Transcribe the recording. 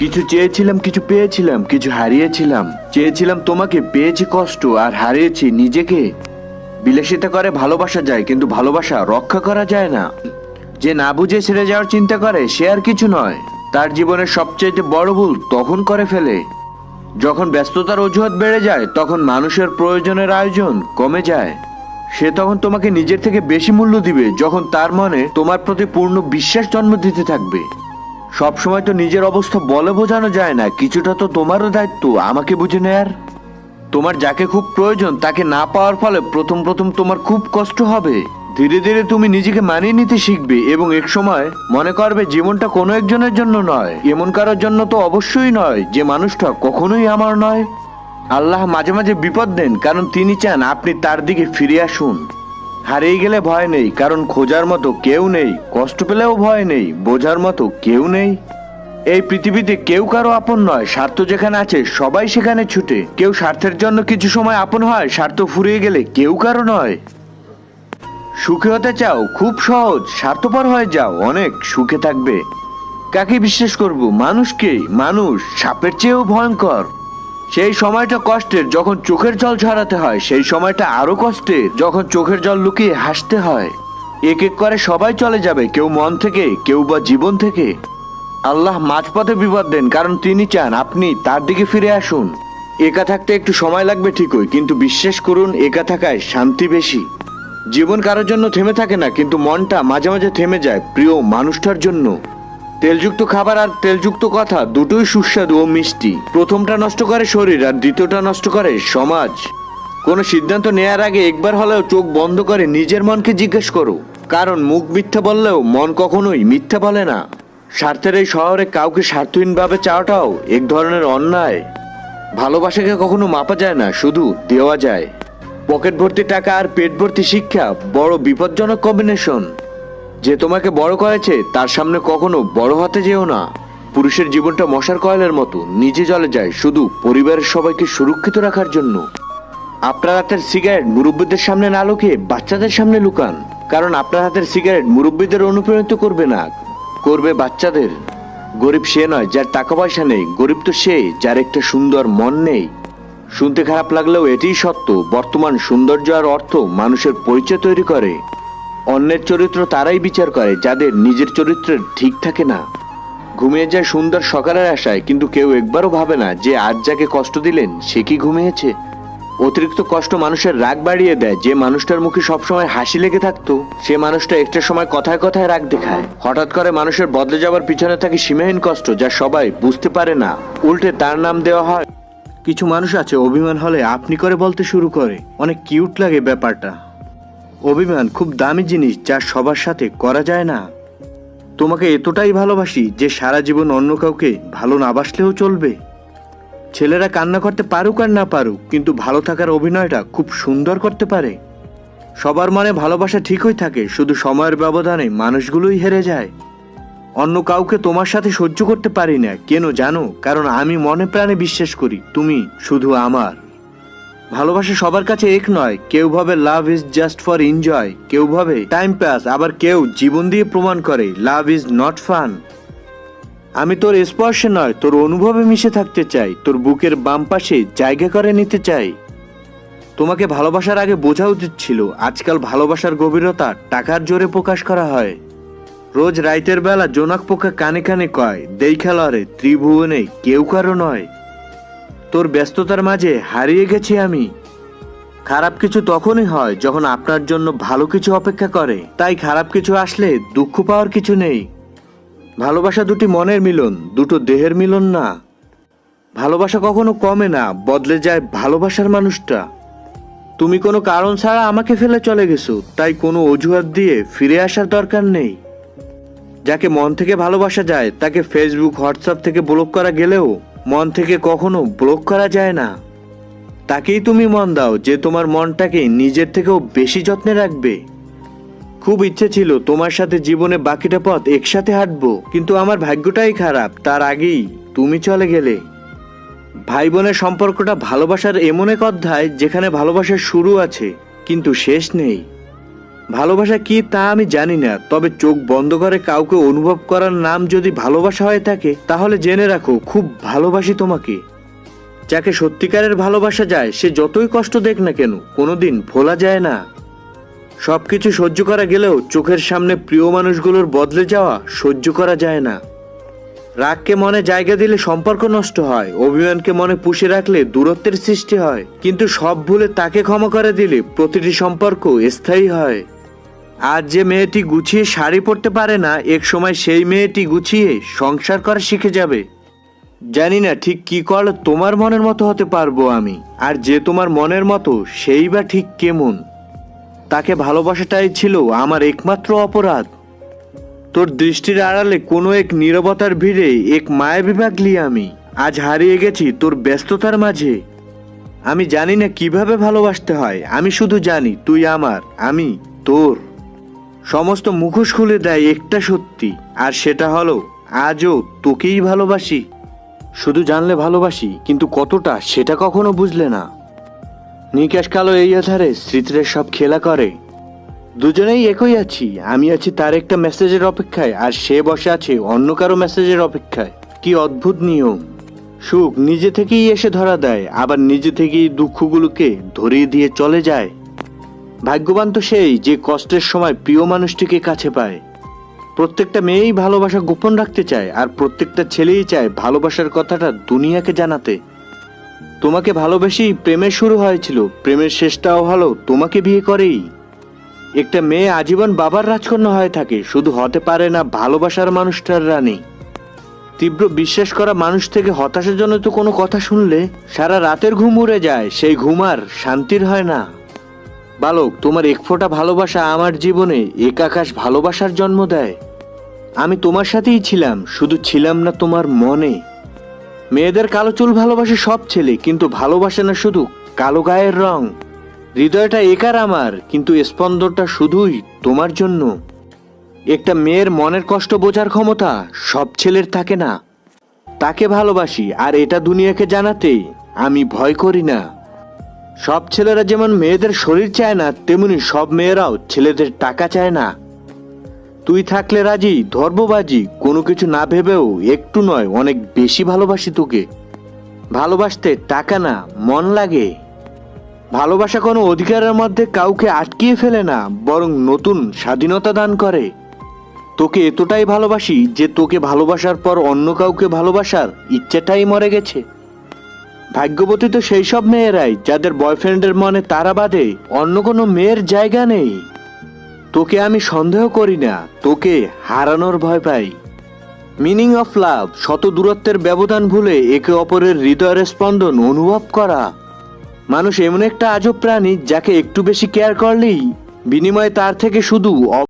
কিছু চেয়েছিলাম, কিছু পেয়েছিলাম, কিছু হারিয়েছিলাম। চেয়েছিলাম তোমাকে, পেয়েছি কষ্ট আর হারিয়েছি নিজেকে। বিলাসিতা করে, ভালোবাসা যায়, কিন্তু ভালোবাসা রক্ষা করা যায় না। যে না বুঝে ছেড়ে যাওয়ার চিন্তা করে, সে আর কিছু নয়। তার জীবনের সবচেয়ে বড় ভুল তখন করে ফেলে। যখন ব্যস্ততার অজুহাত বেড়ে যায়, তখন মানুষের প্রয়োজনের আয়োজন কমে যায়। সে তখন তোমাকে নিজের থেকে বেশি মূল্য দিবে, যখন তার মনে তোমার প্রতি পূর্ণ বিশ্বাস জন্ম দিতে থাকবে। সব সময় তো নিজের অবস্থা বলে বোঝানো যায় না, কিছুটা তো তোমারও দায়িত্ব, আমাকে বুঝে নেয়ার। তোমার যাকে খুব প্রয়োজন, তাকে না পাওয়ার ফলে প্রথম প্রথম তোমার খুব কষ্ট হবে। ধীরে ধীরে তুমি নিজেকে মানিয়ে নিতে শিখবে এবং এক সময় মনে করবে জীবনটা কোনো একজনের জন্য নয়, এমন কারোর জন্য তো অবশ্যই নয়, যে মানুষটা কখনোই আমার নয়। আল্লাহ মাঝে মাঝে বিপদ দেন, কারণ তিনি চান আপনি তার দিকে ফিরে আসুন। হারিয়ে গেলে ভয় নেই, কারণ খোঁজার মতো কেউ নেই, কষ্ট পেলেও ভয় নেই, বোঝার মতো কেউ নেই। এই পৃথিবীতে কেউ কারও আপন নয়, স্বার্থ যেখানে আছে, সবাই সেখানে ছুটে। কেউ স্বার্থের জন্য কিছু সময় আপন হয়, স্বার্থ ফুরিয়ে গেলে কেউ কারও নয়। সুখে হতে চাও, খুব সহজ, স্বার্থপর হয়ে যাও, অনেক সুখে থাকবে। কাকে বিশ্বাস করব? মানুষকেই, মানুষ, সাপের চেয়েও ভয়ঙ্কর। সেই সময়টা কষ্টের, যখন চোখের জল ঝরাতে হয়, সেই সময়টা আরও কষ্টের, যখন চোখের জল লুকিয়ে হাসতে হয়। এক এক করে সবাই চলে যাবে, কেউ মন থেকে, কেউ বা জীবন থেকে। আল্লাহ মাঝপথে বিপদ দেন, কারণ তিনি চান আপনি তার দিকে ফিরে আসুন। একা থাকতে একটু সময় লাগবে ঠিকই, কিন্তু বিশ্বাস করুন, একা থাকায় শান্তি বেশি। জীবন কারোর জন্য থেমে থাকে না, কিন্তু মনটা মাঝে মাঝে থেমে যায়, প্রিয় মানুষটার জন্য। তেলযুক্ত খাবার আর তেলযুক্ত কথা দুটোই সুস্বাদু ও মিষ্টি। প্রথমটা নষ্ট করে শরীর আর দ্বিতীয়টা নষ্ট করে সমাজ। কোনো সিদ্ধান্ত নেয়ার আগে একবার হলেও চোখ বন্ধ করে নিজের মনকে জিজ্ঞেস করো। কারণ মুখ মিথ্যা বললেও মন কখনোই মিথ্যা বলে না। স্বার্থের এই শহরে কাউকে স্বার্থহীনভাবে চাওয়াটাও এক ধরনের অন্যায়। ভালোবাসাকে কখনো মাপা যায় না, শুধু দেওয়া যায়। পকেট ভর্তি টাকা আর পেট ভর্তি শিক্ষা বড় বিপজ্জনক কম্বিনেশন যে তোমাকে বড় করেছে, তার সামনে কখনো বড় হতে যেও না। পুরুষের জীবনটা মশার কয়েলের মতো, নিজে জলে যায় শুধু পরিবারের সবাইকে সুরক্ষিত রাখার জন্য। আপনার হাতের সিগারেট মুরব্বীদের সামনে না লুকিয়ে বাচ্চাদের সামনে লুকান, কারণ আপনার হাতের সিগারেট মুরব্বীদের অনুপ্রাণিত করবে না। করবে বাচ্চাদের। গরিব সে নয় যার টাকা পয়সা নেই, গরিব তো সে যার একটা সুন্দর মন নেই। শুনতে খারাপ লাগলেও এটিই সত্য, বর্তমান সৌন্দর্য আর অর্থ মানুষের পরিচয় তৈরি করে। অন্যের চরিত্র তারাই বিচার করে, যাদের নিজের চরিত্রের ঠিক থাকে না। ঘুমিয়ে যায় সুন্দর সকালের আশায়, কিন্তু কেউ একবারও ভাবে না যে আজ যাকে কষ্ট দিলেন, সে কি ঘুমিয়েছে? অতিরিক্ত কষ্ট মানুষের রাগ বাড়িয়ে দেয়, যে মানুষটার মুখে সবসময় হাসি লেগে থাকতো, সে মানুষটা একটা সময় কথায় কথায় রাগ দেখায়। হঠাৎ করে মানুষের বদলে যাওয়ার পিছনে থাকে সীমাহীন কষ্ট, যা সবাই বুঝতে পারে না। উল্টে তার নাম দেওয়া হয়। কিছু মানুষ আছে, অভিমান হলে আপনি করে বলতে শুরু করে। অনেক কিউট লাগে ব্যাপারটা। অভিমান খুব দামি জিনিস যা সবার সাথে করা যায় না। তোমাকে এতটাই ভালোবাসি যে সারা জীবন অন্য কাউকে ভালো না বাসলেও চলবে। ছেলেরা কান্না করতে পারুক আর না পারুক, কিন্তু ভালো থাকার অভিনয়টা খুব সুন্দর করতে পারে। সবার মনে ভালোবাসা ঠিকই থাকে, শুধু সময়ের ব্যবধানে মানুষগুলোই হেরে যায়। অন্য কাউকে তোমার সাথে সহ্য করতে পারি না, কেন জানো? কারণ আমি মনে প্রাণে বিশ্বাস করি, তুমি শুধু আমার। ভালোবাসা সবার কাছে এক নয়। কেউ ভাবে love is just for enjoy কেউ ভাবে টাইম পাস আবার কেউ জীবন দিয়ে প্রমাণ করে লাভ ইজ নট ফান আমি তোর স্পর্শে নয়, তোর অনুভবে মিশে থাকতে চাই, তোর বুকের বাম পাশে জায়গা করে নিতে চাই। তোমাকে ভালোবাসার আগে বোঝা উচিত ছিল, আজকাল ভালোবাসার গভীরতা টাকার জোরে প্রকাশ করা হয়। রোজ রাইতের বেলা জোনাক পোকা কানে কানে কয়, দেই খেলোয়ারে ত্রিভুবনে কেউ কারও নয়। তোর ব্যস্ততার মাঝে হারিয়ে গেছি আমি। খারাপ কিছু তখনই হয় যখন আপনার জন্য ভালো কিছু অপেক্ষা করে। তাই খারাপ কিছু আসলে দুঃখ পাওয়ার কিছু নেই। ভালোবাসা দুটি মনের মিলন, দুটো দেহের মিলন না। ভালোবাসা কখনো কমে না, বদলে যায় ভালোবাসার মানুষটা। তুমি কোনো কারণ ছাড়া আমাকে ফেলে চলে গেছো, তাই কোনো অজুহাত দিয়ে ফিরে আসার দরকার নেই। যাকে মন থেকে ভালোবাসা যায়, তাকে ফেসবুক হোয়াটসঅ্যাপ থেকে ব্লক করা গেলেও মন থেকে কখনো ব্লক করা যায় না। তাকেই তুমি মন দাও যে তোমার মনটাকে নিজের থেকেও বেশি যত্নে রাখবে। খুব ইচ্ছে ছিল তোমার সাথে জীবনে বাকিটা পথ একসাথে হাঁটবো, কিন্তু আমার ভাগ্যটাই খারাপ, তার আগেই তুমি চলে গেলে। ভাই বোনের সম্পর্কটা ভালোবাসার এমন এক অধ্যায় যেখানে ভালোবাসার শুরু আছে, কিন্তু শেষ নেই। ভালোবাসা কি তা আমি জানি না, তবে চোখ বন্ধ করে কাউকে অনুভব করার নাম যদি ভালোবাসা হয়ে থাকে, তাহলে জেনে রাখো, খুব ভালোবাসি তোমাকে। যাকে সত্যিকারের ভালোবাসা যায়, সে যতই কষ্ট দেখ না কেন, কোনোদিন ভোলা যায় না। সব কিছু সহ্য করা গেলেও চোখের সামনে প্রিয় মানুষগুলোর বদলে যাওয়া সহ্য করা যায় না। রাগকে মনে জায়গা দিলে সম্পর্ক নষ্ট হয়, অভিমানকে মনে পুষে রাখলে দূরত্বের সৃষ্টি হয়, কিন্তু সব ভুলে তাকে ক্ষমা করে দিলে প্রতিটি সম্পর্ক স্থায়ী হয়। আজ যে মেয়েটি গুছিয়ে শাড়ি পরতে পারে না, এক সময় সেই মেয়েটি গুছিয়ে সংসার করা শিখে যাবে। জানি না ঠিক কি করলে তোমার মনের মতো হতে পারব আমি, আর যে তোমার মনের মতো সেই বা ঠিক কেমন। তাকে ভালোবাসাটাই ছিল আমার একমাত্র অপরাধ। তোর দৃষ্টির আড়ালে কোনো এক নীরবতার ভিড়ে এক মায়াবী ভাগলি আমি, আজ হারিয়ে গেছি তোর ব্যস্ততার মাঝে। আমি জানি না কীভাবে ভালোবাসতে হয়, আমি শুধু জানি তুই আমার, আমি তোর। সমস্ত মুখোশ খুলে দেয় একটা সত্যি, আর সেটা হলো, আজও তোকেই ভালোবাসি। শুধু জানলে ভালোবাসি, কিন্তু কতটা সেটা কখনো বুঝলে না। নিকাশ কালো এই আধারে স্মৃতির সব খেলা করে। দুজনেই একই আছি, আমি আছি তার একটা মেসেজের অপেক্ষায়, আর সে বসে আছে অন্য কারও মেসেজের অপেক্ষায়। কি অদ্ভুত নিয়ম। সুখ নিজে থেকেই এসে ধরা দেয়, আবার নিজে থেকেই দুঃখগুলোকে ধরিয়ে দিয়ে চলে যায়। ভাগ্যবান তো সেই যে কষ্টের সময় প্রিয় মানুষটিকে কাছে পায়। প্রত্যেকটা মেয়েই ভালোবাসা গোপন রাখতে চায় আর প্রত্যেকটা ছেলেই চায় ভালোবাসার কথাটা দুনিয়াকে জানাতে। তোমাকে ভালোবেসেই প্রেমের শুরু হয়েছিল, প্রেমের শেষটাও ভালো, তোমাকে বিয়ে করেই। একটা মেয়ে আজীবন বাবার রাজকন্যা হয়ে থাকে, শুধু হতে পারে না ভালোবাসার মানুষটার রানী। তীব্র বিশ্বাস করা মানুষ থেকে হতাশাজনিত কোনো কথা শুনলে সারা রাতের ঘুম উড়ে যায়, সেই ঘুম আর শান্তির হয় না। বালক, তোমার এক ফোঁটা ভালোবাসা আমার জীবনে এক আকাশ ভালোবাসার জন্ম দেয়। আমি তোমার সাথেই ছিলাম, শুধু ছিলাম না তোমার মনে। মেয়েদের কালো চুল ভালোবাসে সব ছেলে, কিন্তু ভালোবাসে না শুধু কালো গায়ের রং। হৃদয়টা একার আমার, কিন্তু স্পন্দনটা শুধুই তোমার জন্য। একটা মেয়ের মনের কষ্ট বোঝার ক্ষমতা সব ছেলের থাকে না। তাকে ভালোবাসি, আর এটা দুনিয়াকে জানাতে আমি ভয় করি না। সব ছেলেরা যেমন মেয়েদের শরীর চায় না, তেমনি সব মেয়েরাও ছেলেদের টাকা চায় না। তুই থাকলে রাজি, ধর্মবাজি, কোনো কিছু না ভেবেও একটু নয়, অনেক বেশি ভালোবাসি তোকে। ভালোবাসতে টাকা না, মন লাগে। ভালোবাসা কোনো অধিকারের মধ্যে কাউকে আটকিয়ে ফেলে না, বরং নতুন স্বাধীনতা দান করে। তোকে এতটাই ভালোবাসি যে তোকে ভালোবাসার পর অন্য কাউকে ভালোবাসার ইচ্ছেটাই মরে গেছে। ভাগ্যবতী তো সেই সব মেয়েরাই, যাদের বয়ফ্রেন্ডের মনে তারা বাদে অন্য কোনো মেয়ের জায়গা নেই। তোকে আমি সন্দেহ করি না, তোকে হারানোর ভয় পাই। মিনিং অফ লাভ শত দূরত্বের ব্যবধান ভুলে একে অপরের হৃদয়ের স্পন্দন অনুভব করা। মানুষ এমন একটা আজব প্রাণী যাকে একটু বেশি কেয়ার করলেই বিনিময়ে তার থেকে শুধু